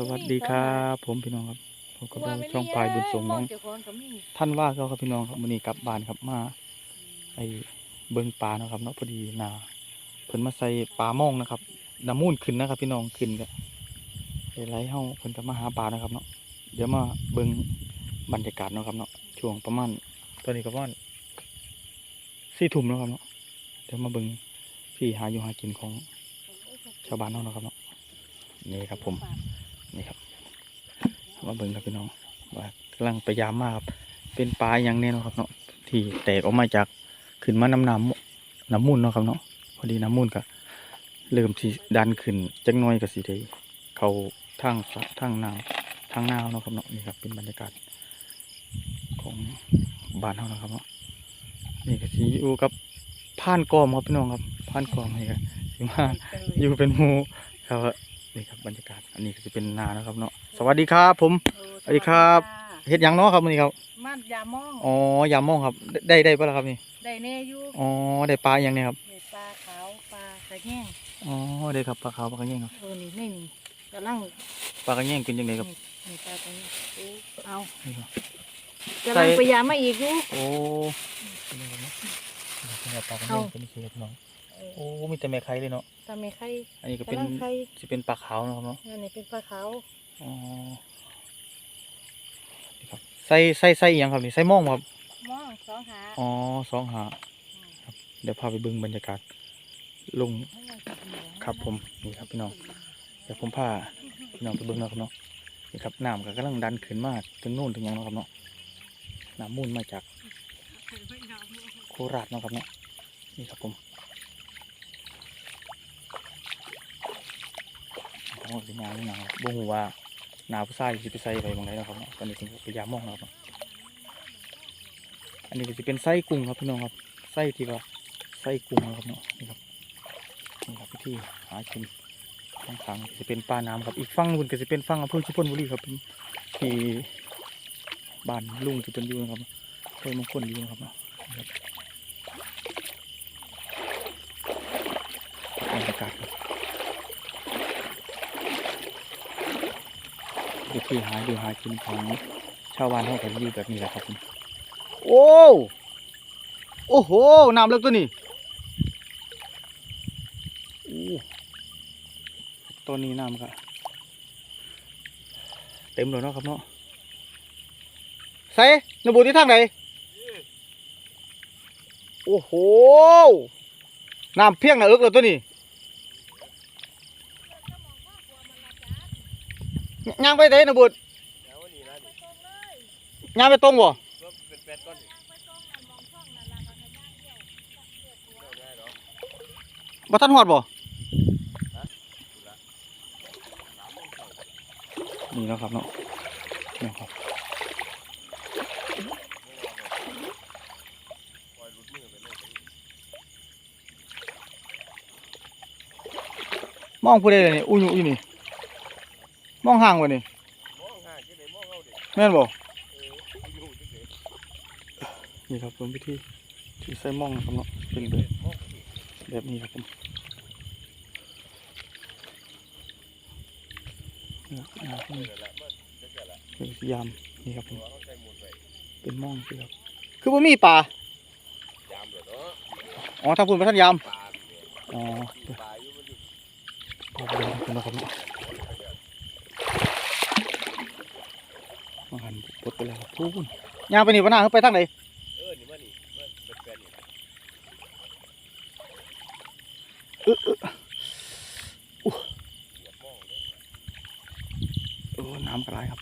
สวัสดีครับผมพี่น้องครับผมกับเราช่องปลายบุญส่งน้องท่านว่าก็ครับพี่น้องครับมื้อนี้กลับบ้านครับมาไอเบิ่งปลาเนาะครับเนาะพอดีนาเพิ่นมาใส่ปลาม่องนะครับน้ำมูลขึ้นนะครับ พี่น้องขึ้นก็ได้ไหลเฮาเพิ่นก็มาหาปลานะครับเนาะเดี๋ยวมาเบิ่งบรรยากาศเนาะครับเนาะช่วงประมาณตอนนี้ก็ประมาณสี่ทุ่มแล้วครับเนาะเดี๋ยวมาเบิ่งที่หาอยู่หากินของชาวบ้านเฮาเนาะครับเนาะนี่ครับผม นี่ครับมาเบิ่งครับพี่น้องว่ากำลังพยายามมากครับเป็นปลาอย่างแน่นอนครับเนาะที่แตกออกมาจากขึ้นมาน้ำน้ำน้ำมูลเนาะครับเนาะพอดีน้ำมูลก็เริ่มสีดันขึ้นจักหน้อยก็สีได้เขาทางสระทางนาทางนาวเนาะครับเนาะนี่ครับเป็นบรรยากาศของบ้านเฮานะครับเนาะนี่ก็สีอยู่กับผ่านกอมครับพี่น้องครับผ่านกอมนี่ก็สิมาอยู่เป็นหมูครับ นี่ครับบรรยากาศ อันนี้ก็จะเป็นนานะครับเนาะ สวัสดีครับ ผม สวัสดีครับ เฮ็ดหยังเนาะครับมื้อนี้ครับ มัดยามองอ๋อยามมองครับ ได้ได้ปะล่ะครับนี่ ได้แน่อยู่อ๋อ ได้ปลาอย่างเนี้ครับ ได้ปลาขาวปลากระแยงอ๋อ ได้ครับปลาขาวปลากระแยงครับ เออนี่ไม่มีกำลังปลากระแยงกินยังไงครับนี่นี่ปลากระแยงโอ้เอานี่ครับ กำลังพยายามมาอีกอยู่ โอ้เป็นยังไงเนาะนี่ครับปลากระแยเอางเป็นสีครับน้อง เออโอ้มีแต่แม่ไข่เลยเนาะทำไมไข่อันนี้ก็เป็นกำลังไข่สิเป็นปลาขาวเนาะครับเนาะอันนี้เป็นปลาขาวอ๋อนี่ครับใส่ใส่ใส่อีหยังครับนี่ใส่หม่องบ่ครับมองสองหาอ๋อสองหาครับเดี๋ยวพาไปเบิ่งบรรยากาศลงครับผมนี่ครับพี่น้อง เดี๋ยวผมพาพี่น้องไปเบิ่งเนาะครับเนาะนี่ครับน้ำก็กำลังดันขึ้นมาถึงโน่นถึงหยังเนาะครับเนาะน้ำมูลมาจากโคราชเนาะครับเนาะนี่ครับผม ทั้งหมดเป็นงานนี่นะครับบ่ฮู้ว่านาผู้ชายสิไปใส่ไปบางไหนะครับเนาะตอนนี้ผมพยายามมองนะครับ อันนี้ก็จะเป็นไส้กุ้งครับพี่น้องครับไส้ที่ว่าไส้กุ้งนะครับเนาะนี่ครับนี่ครับที่หากินข้างทางจะเป็นป่าน้ำครับอีกฝั่งนึงก็จะเป็นฝั่งอำเภอชุมพลบุรีครับเป็นที่บ้านลุงที่เป็นอยู่นะครับเคยมงคลอยู่นะครับเนาะบรรยากาศครับ วิธีหาอยู่หากินของชาวบ้านเขาก็อยู่แบบนี้แหละครับผมโอ้โอ้โหน้ำเลิกตัวนี้โอ้ตอนนี้น้ำก็เต็มเลยเนาะครับเนาะใส่นบูที่ทางไหนโอ้โหน้ำเพียงหนาเอิกเลยตัวนี้ ย่างไปไหนนบูดย่างไปตรงบ่บ่ทันหอดบ่นี่เนาะครับเนาะนี่ครับมองผู้ใดเลยนี่อุ้ยอุ้ยนี่ มองห่างวะนี่แม่นบ่นี่ครับผมวิธีที่ใส่มองนะครับเนาะเป็นแบบแบบนี้ครับผมเป็นยามนี่ครับผมเป็นมองสิครับคือว่ามีปลาอ๋อถ้าพูดไปท่านยามอ๋อปลาเดินกันนะครับเนี่ย มาหันปลดไปแล้วครับพูนยามไปนี่ปะหน้าเขาไปทางไหนเออนี่มานี่มาเป็นแฟนนี่เออเออเหยียบมองเลยเออน้ำกระไรครับ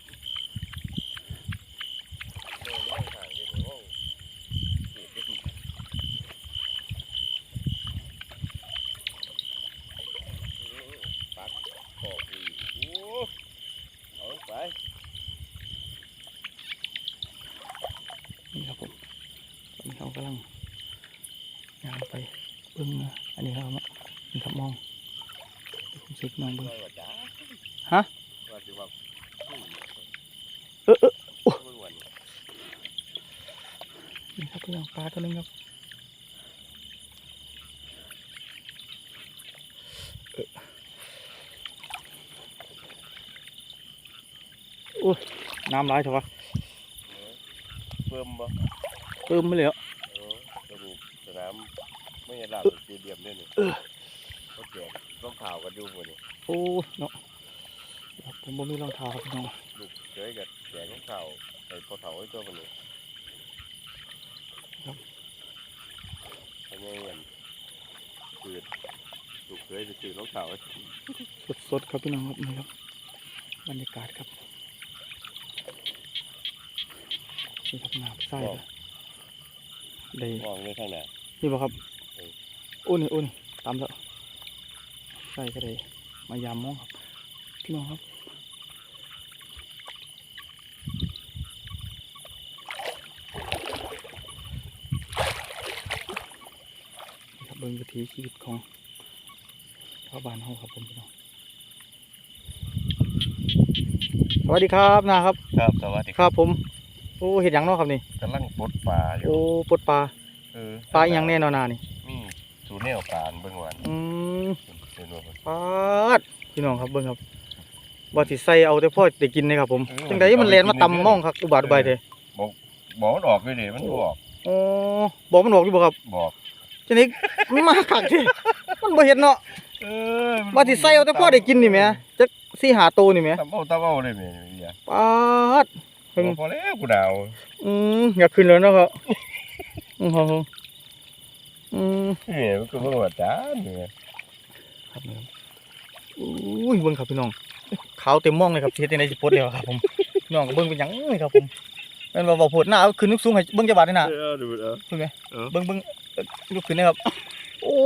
โน่นนั่งห่างเลยเดี๋ยวมองเก็บไปดิปักขอบดีโอ้เอาไป นี่ครับผมตอนนี้เขา กำลังยางไปเบิ้งนะอันนี้ครับเนาะนี่ครับมองเดี๋ยวผมเช็คมองเบิ้งว่าจ้าฮะว่าสิว่าอืมเออเออเบิ่งวันนี้นี่ครับพี่น้องปลาตัวหนึงครับอ้ยน้ำร้ายเถอะวะเพิ่มบ่เติมไม่เลยเหรอเออจะมีสนาม ไม่ใช่ลาดสเตเดียมเนี่ยนี่เขาแจกต้องข่าวกันอยู่วันนี้โอ้ยเนาะผมบ่มีรองเท้าครับพี่น้องลูกเคยกับแจกต้องข่าวไอ้พอเถาไอ้ตัวมันนี่อันนี้เงินคือลูกเคยไปซื้อต้องข่าวไว้สดๆครับพี่น้องครับนี่ครับบรรยากาศครับนี่ครับน้ำใส่ครับได้มองเลยข้างหน้านี่บ่ครับเออโอ้นี่โอ้นี่ตามแล้วใส่ก็ได้มายามมองครับพี่น้องครับนี่ครับเบิ่งวิถีชีวิตของชาวบ้านเฮาครับผมพี่น้องสวัสดีครับนะครับ ครับสวัสดีครับผมโอ้เห็ดหยังเนาะครับนี่กำลังปลดปลาอยู่โอ้ปลดปลาเออปลาอหยังแน่นอนนานี่มีสู แนวปลาอันเบิ่งวันอืมเห็นบ่เพิ่นปาดพี่น้องครับเบิ่งครับว่าสิใส่เอาแต่พ่อได้กินเลยครับผมเออจังไดมันแลนมาตำม่องครับอุบาทอุบายเด้บอกมันออกเลยดิมันบ่ออกอ๋อบอกมันบอกอยู่บ่ครับบอกจังไดมันมาคักเด้มันบ่เห็นเนาะเออว่าสิใส่เอาแต่พ่อได้กินนี่แหมจักสี่หาโตวนี่แหมตำเอาตำเอาเลยแม่เนี่ยปาดเพิ่งพอแล้วกูดาว อืมอยากขึ้นแล้วเนาะครับ อืมครับผม อืมเนี่ยมันก็บ่ว่าจ้าเนี่ยครับนี่ครับอุ้ยเบิ่งครับพี่น้องขาวเต็มม่องเลยครับเฮ็ดจังไดสิปลดแล้วครับผมพี่น้องก็เบิ่งเป็นหยังเลยครับผมแม่นว่าบ่โพดหน้าเอาขึ้นสูงๆให้เบิ่งจักบาทนี่น่ะเออดูเออเพิ่งไงเออเบิ้งเบิ้งเอิ้นยกขึ้นนะครับโอ้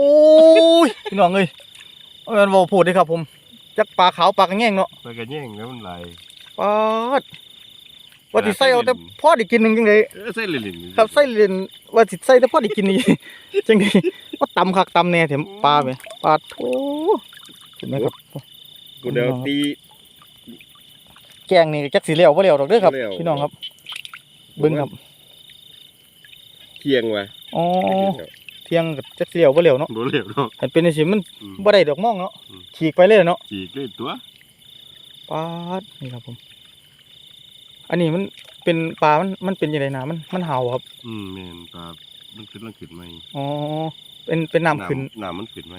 ยพี่น้องเอ้ยเอาแม่นบ่พูดเด้ครับผมจักปลาขาวปลากระแง่งเนาะไปกันแย่งแล้วมันไหล ปาด ว่าสิใส่เอาแต่พ่อได้กินหนึงจังได๋เออใส่ลิลินครับใส่เล่นว่าสิใส่แต่พ่อได้กินนี่ จังได๋ว่าตำคักตำแน่แถมปลาแหมปลาโถเห็นไหมครับ กูเดาวตี แกงนี่จักสิแล้วบ่แล้วดอกเด้อครับบ่แล้ว พี่น้องครับเบิ่งครับเคียงว่ะอ๋อเที่ยงกับจักสิแล้วบ่แล้วเนาะบ่เหลวเนาะอันเป็นจังซี่มันอืมบ่ได้ดอกม่องเนาะอืม ฉีกไปเลยเนาะจีกเลยตัวปลาดนี่ครับผม อันนี้มันเป็นปลา มันมันเป็นยังไงนะมันมันเห่าครับ อืมแม่นปลามันขึ้นมันขึ้นไหมอ๋อเป็นเป็นน้ำขึ้นน้ำมันขึ้นไหม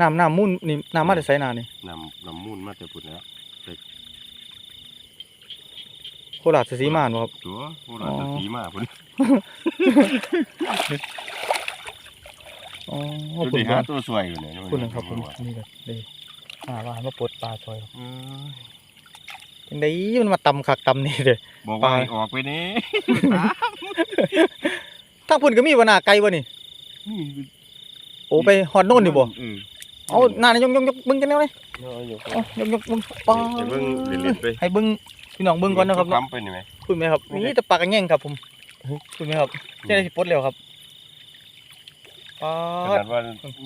น้ำน้ำมุ่นนี่น้ำมาแต่ไสนานี่น้ำน้ำมูลมาแต่พุ่นแล้วโคราชสีมานบ่ครับตัวโบราณจะสีมาพุ่นอ๋อตัวคุณนี้คหารับตัวสวยอยู่เนี่ยคุณนะครับผมนี่ก็เลยอ่าว่ามาปลดปลาซอยครับเออ จังไดมันมาตำคักตำนี่เด้อบอกปลาว่าให้ออกไปนี่ทางพุ่นก็มีบ่หน้าไกลบ่นี่นี่โอ้ไปฮอดโน่นนี่บ่อืมเอาหน้านี่ยกยกยกเบิ่งกันแนวเลยเอาอยู่เอายกยกเบิ่งปลาเดี๋ยวเบิ่งเล่นๆไปให้เบิ่งพี่น้องเบิ่งก่อนนะครับเนาะปั๊มไปนี่ไหมคุณไหมครับไม่ได้นี่แต่ปลากระแง่งครับผมคุณไหมครับเจะได้สิปลดแล้วครับปลาขนาดว่า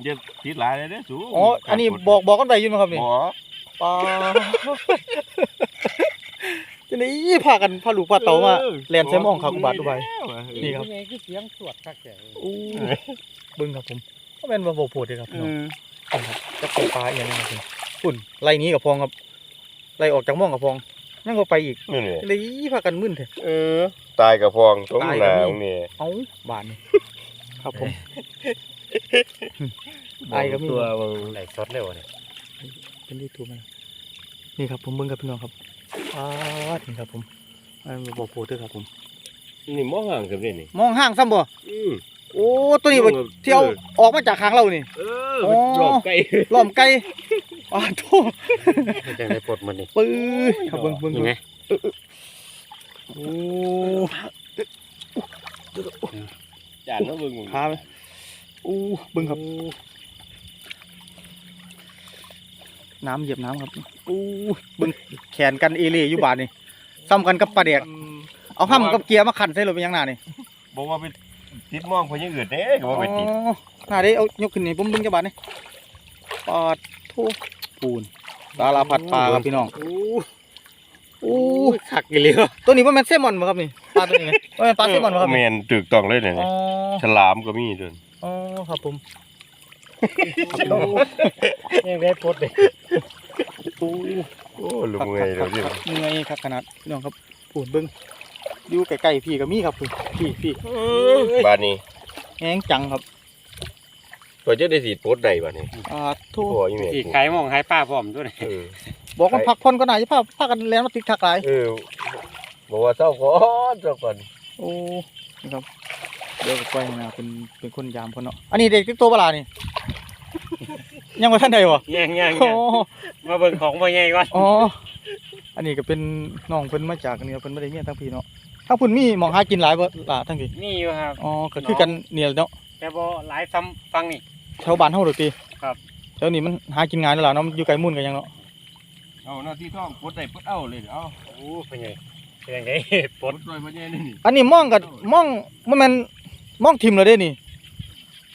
เย็ดติดหลายเลยเด้อสูอ๋ออันนี้บอกบอกกันไปอยู่นะครับนี่บอกปลา จะได้พากันพาลูกพาเต่ามาแลนใส่หมองครับอุบาทอุบายนี่ครับยังไงคือเสียงสวดคักแก่อู้เบิ่งครับผมก็เป็นว่าบ่โพดเลยครับเอพี่น้องอครับจะเป็นปลาอย่างนี้ครับผมคุณไล่หนี้กับพองครับไล่ออกจากหมองกับพองนั่งก็ไปอีกนี่นี่จะได้พากันมึนเถอะเออ ตายกับฟองตรงตายหกับนานี่ตรงนี้เอ้าบานนี่ครับผมตายกับนี่ตัวมึงไหลสดเร็วเนี่ยเป็นที่ถูกไหมนี่ครับผมเบิ่งกับพี่น้องครับ อ้าดนี่ครับผมอันบ่โพดเด้อครับผม นี่มองห่างกันนี่นี่มองห้างซ้ำบ่ อืม โอ้ ตัวนี้บ่เที่ยวออกมาจากข้างเรานี่ เอออ๋อหลอกไก่ ล้อมไก่อ้าโธ่จังได้ปลดมันนี่ปื้อครับเบิ่งเบิ่งยังไงโอ้จานมาเบิ่งพาไปโอ้เบิ่งครับ น้ำเหยียบน้ำครับโอ้เบิ่งแขนกันเอเล่อยู่บาดนี่ซ้ำกันกับปลาแดกเอาห้ำกับเกียร์มาขันใส่รถเป็นยังหน้านี่บอกว่าไปติดมองเพนยังอื่นเด้ก็ว่าไปติดอ๋อหน้าเด้เอายกขึ้นนี่ผมเบิ่งจักบาดนี่ปาดโทูปูนสารพัดปลาครับพี่น้องโอ้คักอีหลีวะตัวนี้ว่าแม่นเซลมอนบ่ครับนี่ปลาตัวนี้ไหมว่าแม่นปลาเซลมอนบ่ครับแมนี่นถูกต้องเลยเนี่ยอ๋อฉลามก็มีด้วยอ๋อครับผม ยังได้ปลดเลยโอ้โอ้ลุงเงยเดี๋ยวนี้ครับเงยครับขนาดพี่น้องครับปูนเบิ้งอยู่ใกล้ๆพี่ก็มีครับพี่พี่พี่บ้านนี้แห้งจังครับตัวจะได้สีโพสต์ใดบ้านนี้อ่าทูโอ้ยแม่สีกูขายหมองขายป้าพร้อมด้วยเออบอกว่าพักผ่อนก็น่าจะพาพากันแล้วมาติดทักหลายเออบอกว่าเศร้าก่อนเศร้าก่อนโอ้นี่ครับเดี๋ยวก็ไปนะเป็นเป็นคนยามคนเนาะอันนี้เด็กติ๊กโตเวลานี่ ยังมาท่านใดวะแย่งแย่งโอ้มาเบิ่งของพ่อใหญ่ก่อนอ๋ออันนี้ก็เป็นน้องเพิ่นมาจากนี่เพิ่นบ่ได้เมียทั้งพี่เนาะถ้าเพิ่นมีหมองหากินหลายบ่ล่ะทั้งพี่นี่อยู่ครับอ๋อก็คือกันเนี่ยเนาะแต่บ่หลายซ้ำฟังนี่แถวบ้านเฮาดอกติครับแถวนี้มันหากินง่ายแล้วล่ะเนาะมันอยู่ไกลมุ่นกันยังเนาะเอาหน้าที่ท่องโพสต์ใดโพสต์เอาเลยเอาโอ้พ่อใหญ่เป็นยังไงปโพลสดต์ด้วยพ่อใหญ่นี่นี่อันนี้มองกับมองบ่แม่นมองทิมเลยเด้นี่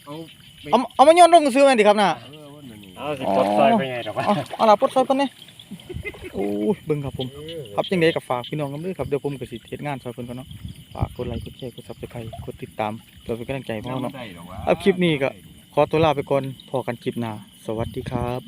เอาไปเอาเอามาย้อนลงซื้อแม่นดิครับน่ะ เออวันนั้นนี่เอาสิปลดซอยพ่อใหญ่ดอกว่าเอาเอาล่ะปลดซอยเพิ่นนี่โอ้ยเบิ่งครับผมครับจังไดก็ฝากพี่น้องกันด้วยครับเดี๋ยวผมก็สิเฮ็ดงานซอยเพิ่นก่อนเนาะฝากกดไลค์กดแชร์กด Subscribe กดติดตามเพื่อเป็นกำลังใจให้พวกเราเนาะได้หรอวะเอาคลิปนี้ก็ ขอตัวลาไปก่อนพอกันคลิปหน้าสวัสดีครับ